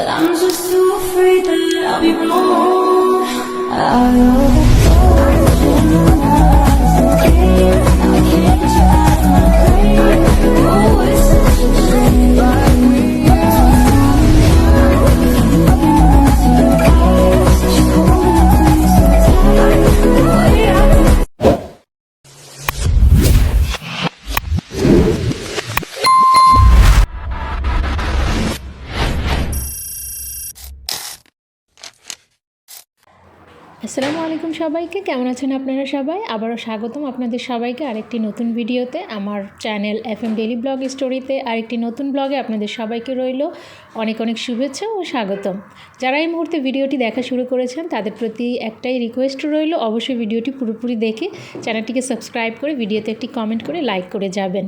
But I'm just too afraid that I'll be wrong. Out আসসালামু আলাইকুম সবাইকে, কেমন আছেন আপনারা সবাই? আবারও স্বাগতম আপনাদের সবাইকে আরেকটি নতুন ভিডিওতে। আমার channel F M daily blog স্টোরিতে আরেকটি নতুন ব্লগে আপনাদের সবাইকে রইল অনেক অনেক শুভেচ্ছা ও স্বাগতম। যারা এই মুহূর্তে ভিডিওটি দেখা শুরু করেছেন, তাদের প্রতি একটাই রিকোয়েস্ট রইল, অবশ্যই ভিডিওটি পুরোপুরি দেখে চ্যানেলটিকে সাবস্ক্রাইব করে ভিডিওতে একটি কমেন্ট করে লাইক করে যাবেন।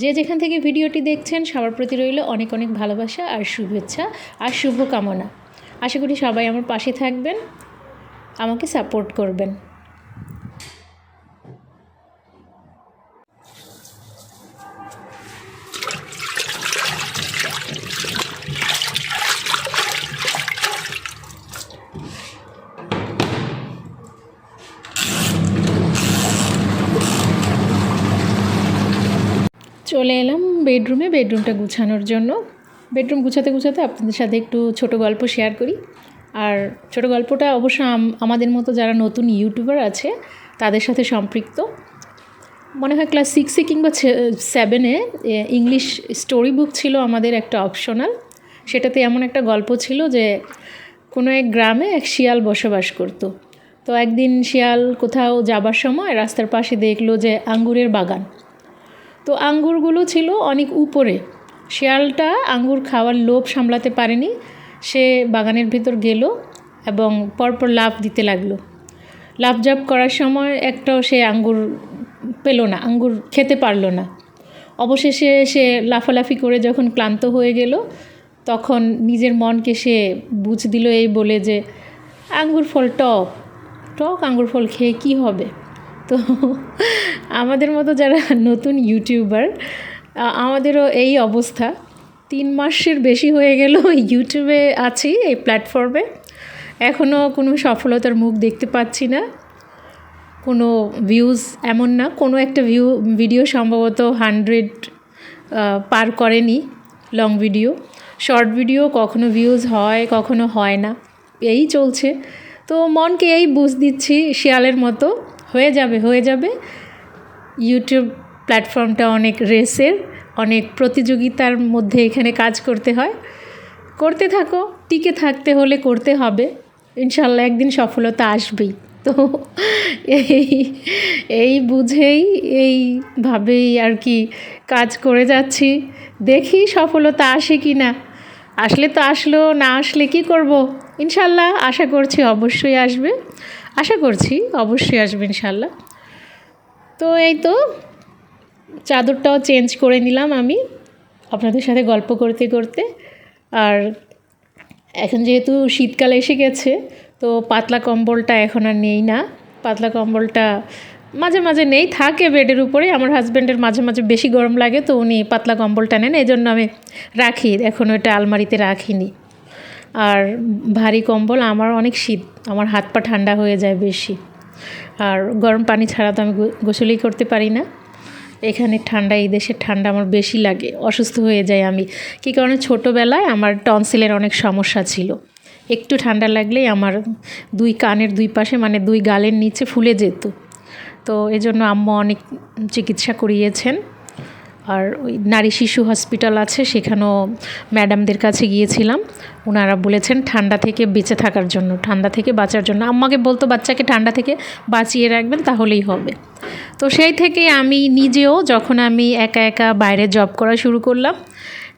যে যেখান থেকে ভিডিওটি দেখছেন, সবার প্রতি রইল অনেক অনেক ভালোবাসা আর শুভেচ্ছা আর শুভকামনা। আশা করি সবাই আমার পাশে থাকবেন। আমাকে সাপোর্ট করবেন। চলে এলাম বেডরুমে বেডরুমটা গুছানোর জন্য। বেডরুম গুছাতে গুছাতে আপনাদের সাথে একটু ছোট গল্প শেয়ার করি। আর ছোট গল্পটা অবশ্য আম- আমাদের মতো যারা নতুন ইউটিউবার আছে, তাদের সাথে সম্পৃক্ত। মনে হয় ক্লাস সিক্সে কিংবা সেভেনে ইংলিশ স্টোরি বুক ছিল আমাদের একটা অপশনাল সেটাতে এমন একটা গল্প ছিল যে, কোনো এক গ্রামে এক শিয়াল বসবাস করতো। তো একদিন শিয়াল কোথাও যাবার সময় রাস্তার পাশে দেখল যে আঙ্গুরের বাগান। তো আঙ্গুরগুলো ছিল অনেক উপরে। শিয়ালটা আঙ্গুর খাওয়ার লোভ সামলাতে পারেনি সে বাগানের ভেতর গেল এবং পরপর লাফ দিতে লাগল। লাফ জাপ করার সময় একটাও সে আঙ্গুর পেল না, আঙ্গুর খেতে পারল না। অবশেষে সে লাফালাফি করে যখন ক্লান্ত হয়ে গেল, তখন নিজের মনকে সে বুঝ দিল এই বলে যে, আঙ্গুর ফল টক টক আঙ্গুর ফল খেয়ে কী হবে? তো আমাদের মতো যারা নতুন ইউটিউবার আমাদেরও এই অবস্থা। তিন মাসের বেশি হয়ে গেল ইউটিউবে আছি, এই প্ল্যাটফর্মে এখনও কোনো সফলতার মুখ দেখতে পাচ্ছি না। কোনো ভিউজ এমন না, কোনো একটা ভিউ ভিডিও সম্ভবত হান্ড্রেড পার করেনি লং ভিডিও শর্ট ভিডিও কখনো ভিউজ হয়, কখনো হয় না। এই চলছে। তো মনকে এই বুঝ দিচ্ছি, শিয়ালের মতো। হয়ে যাবে হয়ে যাবে। ইউটিউব প্ল্যাটফর্মটা অনেক রেসের অনেক প্রতিযোগিতার মধ্যে এখানে কাজ করতে হয়। করতে থাকো, টিকে থাকতে হলে করতে হবে। ইনশাল্লাহ একদিন সফলতা আসবেই। তো এই এই বুঝেই এইভাবেই আর কি কাজ করে যাচ্ছি। দেখি সফলতা আসে কি না। আসলে তো আসলো, না আসলে কি করব? ইনশাল্লাহ আশা করছি অবশ্যই আসবে। আশা করছি অবশ্যই আসবে ইনশাল্লাহ। তো এই তো চাদরটাও চেঞ্জ করে নিলাম আমি আপনাদের সাথে গল্প করতে করতে। আর এখন যেহেতু শীতকাল এসে গেছে, তো পাতলা কম্বলটা এখন আর নেই না। পাতলা কম্বলটা মাঝে মাঝে নেই, থাকে বেডের উপরে। আমার হাজব্যান্ডের মাঝে মাঝে বেশি গরম লাগে, তো উনি পাতলা কম্বলটা নেন। এই জন্য আমি রাখি, এখন ওটা আলমারিতে রাখিনি। আর ভারী কম্বল, আমার অনেক শীত, আমার হাত পা ঠান্ডা হয়ে যায় বেশি। আর গরম পানি ছাড়া তো আমি গোসলই করতে পারি না। এখানে ঠান্ডা, এই দেশের ঠান্ডা আমার বেশি লাগে, অসুস্থ হয়ে যাই আমি। কী কারণে? ছোটোবেলায় আমার টনসিলের অনেক সমস্যা ছিল। একটু ঠান্ডা লাগলেই আমার দুই কানের দুই পাশে মানে দুই গালের নিচে ফুলে যেত। তো এজন্য আম্মু অনেক চিকিৎসা করিয়েছেন। আর ওই নারী শিশু হসপিটাল আছে, সেখানেও ম্যাডামদের কাছে গিয়েছিলাম। ওনারা বলেছেন ঠান্ডা থেকে বেঁচে থাকার জন্য, ঠান্ডা থেকে বাঁচার জন্য। আম্মাকে বলতো, বাচ্চাকে ঠান্ডা থেকে বাঁচিয়ে রাখবেন, তাহলেই হবে। তো সেই থেকে আমি নিজেও যখন আমি একা একা বাইরে জব করা শুরু করলাম,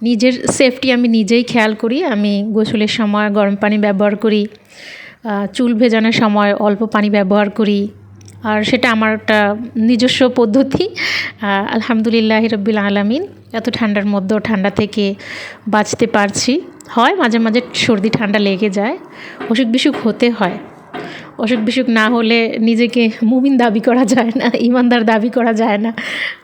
নিজের সেফটি আমি নিজেই খেয়াল করি। আমি গোসলের সময় গরম পানি ব্যবহার করি চুল ভেজানোর সময় অল্প পানি ব্যবহার করি। আর সেটা আমার একটা নিজস্ব পদ্ধতি। আলহামদুলিল্লাহ রব্বিল আলামিন, এত ঠান্ডার মধ্যেও ঠান্ডা থেকে বাঁচতে পারছি। হয় মাঝে মাঝে সর্দি ঠান্ডা লেগে যায়, অসুখ বিসুখ হতে হয়। অসুখ বিসুখ না হলে নিজেকে মুমিন দাবি করা যায় না, ইমানদার দাবি করা যায় না,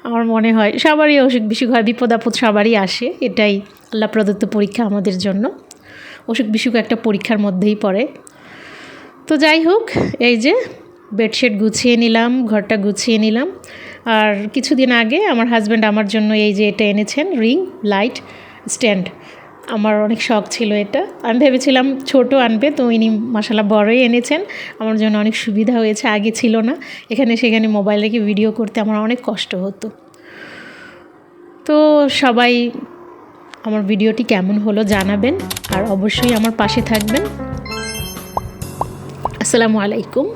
আমার মনে হয়। সবারই অসুখ বিসুখ হয়, বিপদ আপদ সবারই আসে, এটাই আল্লাহ প্রদত্ত পরীক্ষা আমাদের জন্য। অসুখ বিসুখ একটা পরীক্ষার মধ্যেই পড়ে। তো যাই হোক, এই যে বেডশিট গুছিয়ে নিলাম, ঘরটা গুছিয়ে নিলাম। আর কিছুদিন আগে আমার হাজব্যান্ড আমার জন্য এই যে এটা এনেছেন রিং লাইট স্ট্যান্ড আমার অনেক শখ ছিল এটা। আমি ভেবেছিলাম ছোট আনবে, তো ইনি মশালা বড়ই এনেছেন। আমার জন্য অনেক সুবিধা হয়েছে, আগে ছিল না। এখানে সেখানে মোবাইল রেখে ভিডিও করতে আমার অনেক কষ্ট হতো। তো সবাই আমার ভিডিওটি কেমন হলো জানাবেন, আর অবশ্যই আমার পাশে থাকবেন। আসসালামু আলাইকুম।